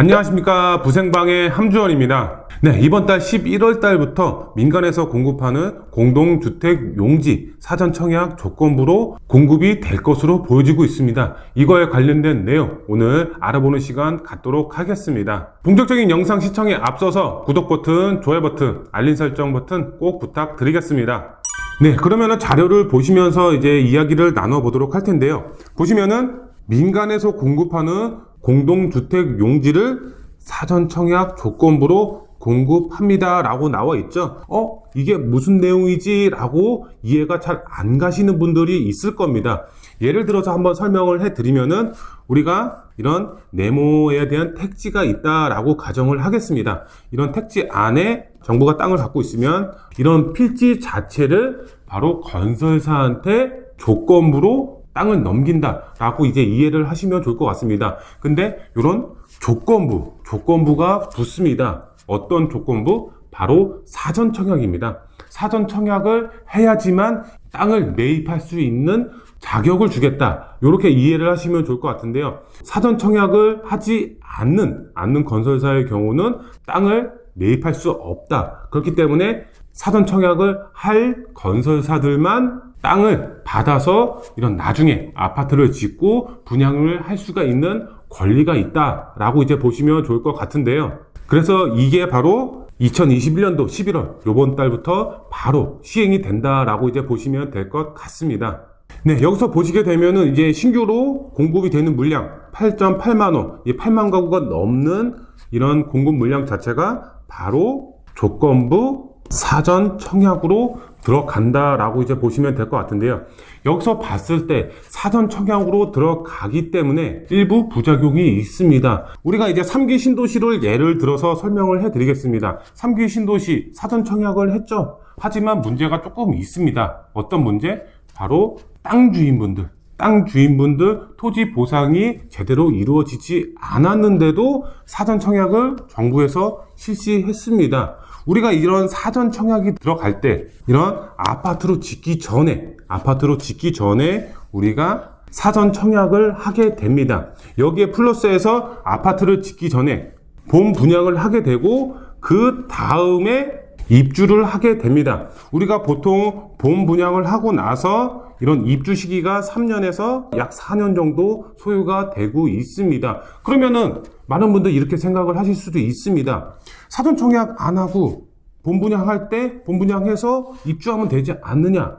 안녕하십니까 부생방의 함주원입니다. 네 이번 달 11월 달부터 민간에서 공급하는 공동주택 용지 사전 청약 조건부로 공급이 될 것으로 보여지고 있습니다. 이거에 관련된 내용 오늘 알아보는 시간 갖도록 하겠습니다. 본격적인 영상 시청에 앞서서 구독 버튼, 좋아요 버튼, 알림 설정 버튼 꼭 부탁드리겠습니다. 네, 그러면은 자료를 보시면서 이제 이야기를 나눠보도록 할 텐데요. 보시면은 민간에서 공급하는 공동주택 용지를 사전 청약 조건부로 공급합니다. 라고 나와 있죠. 어? 이게 무슨 내용이지? 라고 이해가 잘 안 가시는 분들이 있을 겁니다. 예를 들어서 한번 설명을 해 드리면은 우리가 이런 네모에 대한 택지가 있다라고 가정을 하겠습니다. 이런 택지 안에 정부가 땅을 갖고 있으면 이런 필지 자체를 바로 건설사한테 조건부로 땅을 넘긴다라고 이제 이해를 하시면 좋을 것 같습니다. 근데 이런 조건부, 조건부가 붙습니다. 어떤 조건부? 바로 사전 청약입니다. 사전 청약을 해야지만 땅을 매입할 수 있는 자격을 주겠다. 이렇게 이해를 하시면 좋을 것 같은데요. 사전 청약을 하지 않는, 않는 건설사의 경우는 땅을 매입할 수 없다. 그렇기 때문에 사전 청약을 할 건설사들만 땅을 받아서 이런 나중에 아파트를 짓고 분양을 할 수가 있는 권리가 있다라고 이제 보시면 좋을 것 같은데요. 그래서 이게 바로 2021년도 11월 요번 달부터 바로 시행이 된다라고 이제 보시면 될 것 같습니다. 네, 여기서 보시게 되면은 이제 신규로 공급이 되는 물량 8.8만 원, 이 8만 가구가 넘는 이런 공급 물량 자체가 바로 조건부 사전 청약으로 들어간다라고 이제 보시면 될 것 같은데요. 여기서 봤을 때 사전 청약으로 들어가기 때문에 일부 부작용이 있습니다. 우리가 이제 3기 신도시를 예를 들어서 설명을 해 드리겠습니다. 3기 신도시 사전 청약을 했죠. 하지만 문제가 조금 있습니다. 어떤 문제? 바로 땅 주인분들. 땅 주인분들 토지 보상이 제대로 이루어지지 않았는데도 사전 청약을 정부에서 실시했습니다. 우리가 이런 사전 청약이 들어갈 때 이런 아파트로 짓기 전에 아파트로 짓기 전에 우리가 사전 청약을 하게 됩니다. 여기에 플러스해서 아파트를 짓기 전에 본 분양을 하게 되고 그 다음에 입주를 하게 됩니다. 우리가 보통 본 분양을 하고 나서 이런 입주 시기가 3년에서 약 4년 정도 소요가 되고 있습니다. 그러면은 많은 분들 이렇게 생각을 하실 수도 있습니다. 사전 청약 안 하고 본 분양할 때 본 분양해서 입주하면 되지 않느냐?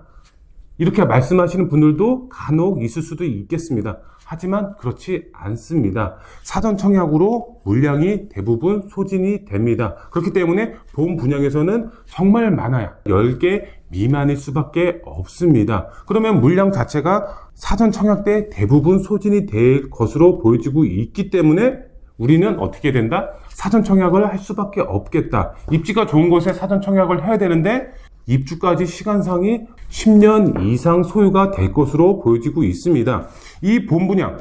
이렇게 말씀하시는 분들도 간혹 있을 수도 있겠습니다. 하지만 그렇지 않습니다. 사전 청약으로 물량이 대부분 소진이 됩니다. 그렇기 때문에 본 분양에서는 정말 많아요. 10개 미만일 수밖에 없습니다. 그러면 물량 자체가 사전 청약 때 대부분 소진이 될 것으로 보여지고 있기 때문에 우리는 어떻게 된다? 사전 청약을 할 수밖에 없겠다. 입지가 좋은 곳에 사전 청약을 해야 되는데 입주까지 시간상이 10년 이상 소요가 될 것으로 보여지고 있습니다. 이 본분양,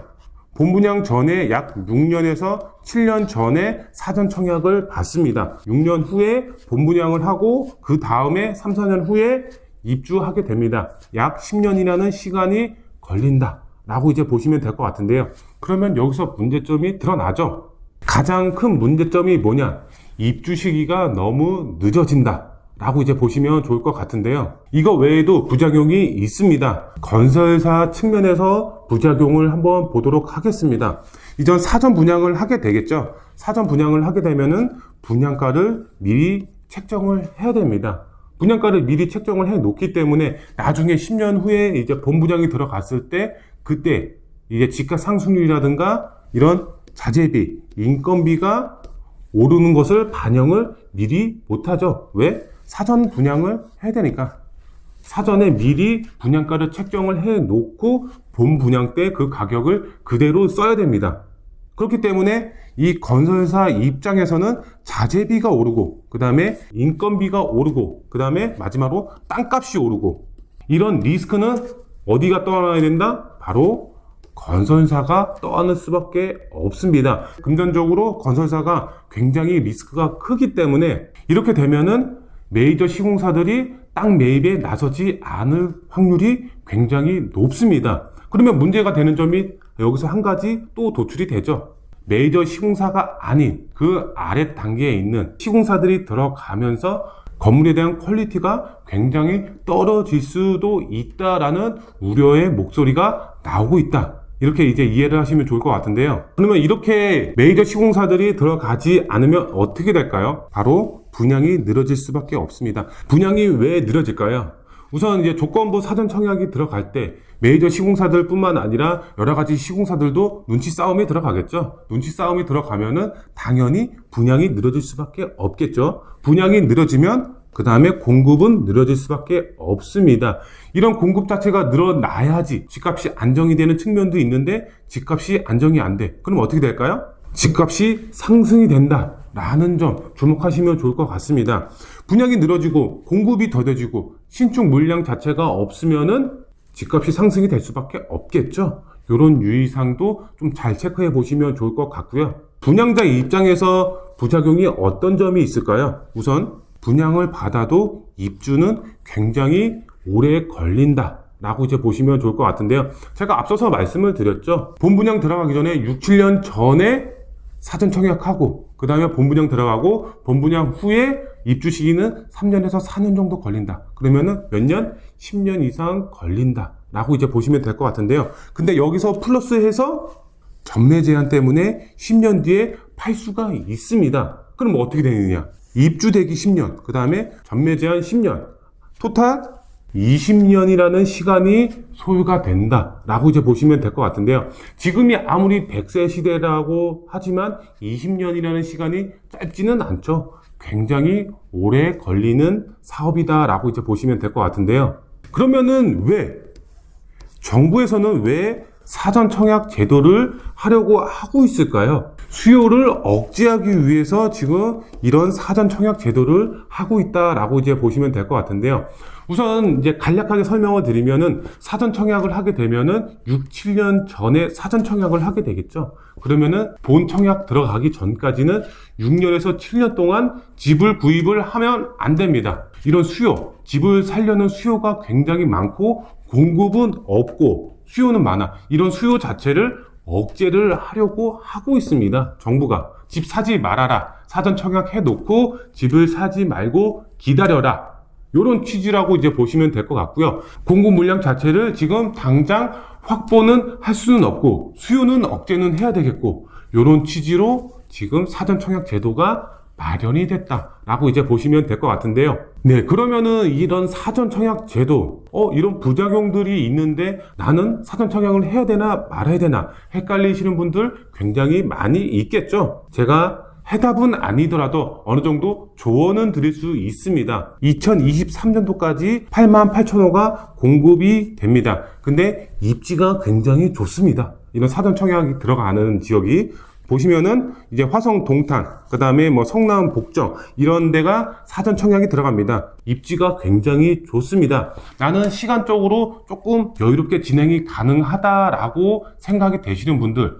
본분양 전에 약 6년에서 7년 전에 사전 청약을 받습니다. 6년 후에 본분양을 하고 그 다음에 3, 4년 후에 입주하게 됩니다. 약 10년이라는 시간이 걸린다. 라고 이제 보시면 될 것 같은데요. 그러면 여기서 문제점이 드러나죠. 가장 큰 문제점이 뭐냐? 입주 시기가 너무 늦어진다. 라고 이제 보시면 좋을 것 같은데요. 이거 외에도 부작용이 있습니다. 건설사 측면에서 부작용을 한번 보도록 하겠습니다. 이전 사전 분양을 하게 되겠죠. 사전 분양을 하게 되면은 분양가를 미리 책정을 해야 됩니다. 분양가를 미리 책정을 해 놓기 때문에 나중에 10년 후에 이제 본 분양이 들어갔을 때 그때 이게 집값 상승률이라든가 이런 자재비, 인건비가 오르는 것을 반영을 미리 못하죠. 왜? 사전 분양을 해야 되니까. 사전에 미리 분양가를 책정을 해 놓고 본 분양 때 그 가격을 그대로 써야 됩니다. 그렇기 때문에 이 건설사 입장에서는 자재비가 오르고, 그 다음에 인건비가 오르고, 그 다음에 마지막으로 땅값이 오르고, 이런 리스크는 어디가 떠나야 된다? 바로 건설사가 떠안을 수밖에 없습니다. 금전적으로 건설사가 굉장히 리스크가 크기 때문에 이렇게 되면은 메이저 시공사들이 땅 매입에 나서지 않을 확률이 굉장히 높습니다. 그러면 문제가 되는 점이 여기서 한 가지 또 도출이 되죠. 메이저 시공사가 아닌 그 아래 단계에 있는 시공사들이 들어가면서 건물에 대한 퀄리티가 굉장히 떨어질 수도 있다라는 우려의 목소리가 나오고 있다. 이렇게 이제 이해를 하시면 좋을 것 같은데요. 그러면 이렇게 메이저 시공사들이 들어가지 않으면 어떻게 될까요? 바로 분양이 늘어질 수밖에 없습니다. 분양이 왜 늘어질까요? 우선 이제 조건부 사전 청약이 들어갈 때 메이저 시공사들 뿐만 아니라 여러 가지 시공사들도 눈치 싸움에 들어가겠죠. 눈치 싸움이 들어가면은 당연히 분양이 늘어질 수밖에 없겠죠. 분양이 늘어지면 그 다음에 공급은 늘어질 수밖에 없습니다. 이런 공급 자체가 늘어나야지 집값이 안정이 되는 측면도 있는데 집값이 안정이 안 돼. 그럼 어떻게 될까요? 집값이 상승이 된다. 라는 점 주목하시면 좋을 것 같습니다. 분양이 늘어지고 공급이 더뎌지고 신축 물량 자체가 없으면은 집값이 상승이 될 수밖에 없겠죠. 이런 유의사항도 좀 잘 체크해 보시면 좋을 것 같고요. 분양자 입장에서 부작용이 어떤 점이 있을까요? 우선 분양을 받아도 입주는 굉장히 오래 걸린다. 라고 이제 보시면 좋을 것 같은데요. 제가 앞서서 말씀을 드렸죠. 본분양 들어가기 전에 6, 7년 전에 사전 청약하고 그 다음에 본분양 들어가고 본분양 후에 입주 시기는 3년에서 4년 정도 걸린다. 그러면은 몇 년? 10년 이상 걸린다. 라고 이제 보시면 될 것 같은데요. 근데 여기서 플러스해서 전매 제한 때문에 10년 뒤에 팔 수가 있습니다. 그럼 어떻게 되느냐? 입주 대기 10년, 그 다음에 전매 제한 10년, 토탈 20년이라는 시간이 소요가 된다라고 이제 보시면 될 것 같은데요. 지금이 아무리 100세 시대라고 하지만 20년이라는 시간이 짧지는 않죠. 굉장히 오래 걸리는 사업이다라고 이제 보시면 될 것 같은데요. 그러면은 왜 정부에서는 왜 사전 청약 제도를 하려고 하고 있을까요? 수요를 억제하기 위해서 지금 이런 사전 청약 제도를 하고 있다라고 이제 보시면 될 것 같은데요. 우선 이제 간략하게 설명을 드리면은 사전 청약을 하게 되면은 6, 7년 전에 사전 청약을 하게 되겠죠. 그러면은 본 청약 들어가기 전까지는 6년에서 7년 동안 집을 구입을 하면 안 됩니다. 이런 수요, 집을 살려는 수요가 굉장히 많고 공급은 없고 수요는 많아. 이런 수요 자체를 억제를 하려고 하고 있습니다. 정부가 집 사지 말아라. 사전 청약해 놓고 집을 사지 말고 기다려라. 요런 취지라고 이제 보시면 될 것 같고요. 공급 물량 자체를 지금 당장 확보는 할 수는 없고 수요는 억제는 해야 되겠고 요런 취지로 지금 사전 청약 제도가 마련이 됐다라고 이제 보시면 될 것 같은데요. 네, 그러면은 이런 사전 청약 제도, 어, 이런 부작용들이 있는데 나는 사전 청약을 해야 되나 말아야 되나 헷갈리시는 분들 굉장히 많이 있겠죠. 제가 해답은 아니더라도 어느 정도 조언은 드릴 수 있습니다. 2023년도까지 8만 8천 호가 공급이 됩니다. 근데 입지가 굉장히 좋습니다. 이런 사전 청약이 들어가는 지역이 보시면은 이제 화성 동탄, 그 다음에 뭐 성남 복정 이런 데가 사전 청약이 들어갑니다. 입지가 굉장히 좋습니다. 나는 시간적으로 조금 여유롭게 진행이 가능하다라고 생각이 되시는 분들,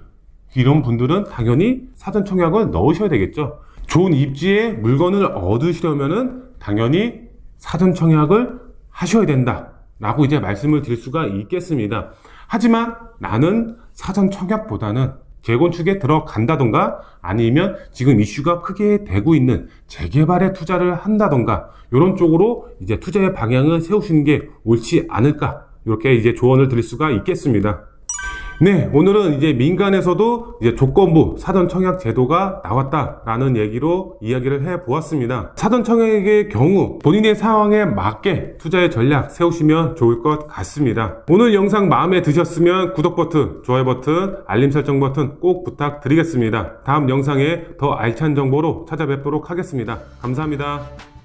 이런 분들은 당연히 사전 청약을 넣으셔야 되겠죠. 좋은 입지에 물건을 얻으시려면은 당연히 사전 청약을 하셔야 된다. 라고 이제 말씀을 드릴 수가 있겠습니다. 하지만 나는 사전 청약보다는 재건축에 들어간다던가 아니면 지금 이슈가 크게 되고 있는 재개발에 투자를 한다던가 이런 쪽으로 이제 투자의 방향을 세우시는 게 옳지 않을까 이렇게 이제 조언을 드릴 수가 있겠습니다. 네, 오늘은 이제 민간에서도 이제 조건부 사전 청약 제도가 나왔다라는 얘기로 이야기를 해 보았습니다. 사전 청약의 경우 본인의 상황에 맞게 투자의 전략 세우시면 좋을 것 같습니다. 오늘 영상 마음에 드셨으면 구독 버튼, 좋아요 버튼, 알림 설정 버튼 꼭 부탁드리겠습니다. 다음 영상에 더 알찬 정보로 찾아뵙도록 하겠습니다. 감사합니다.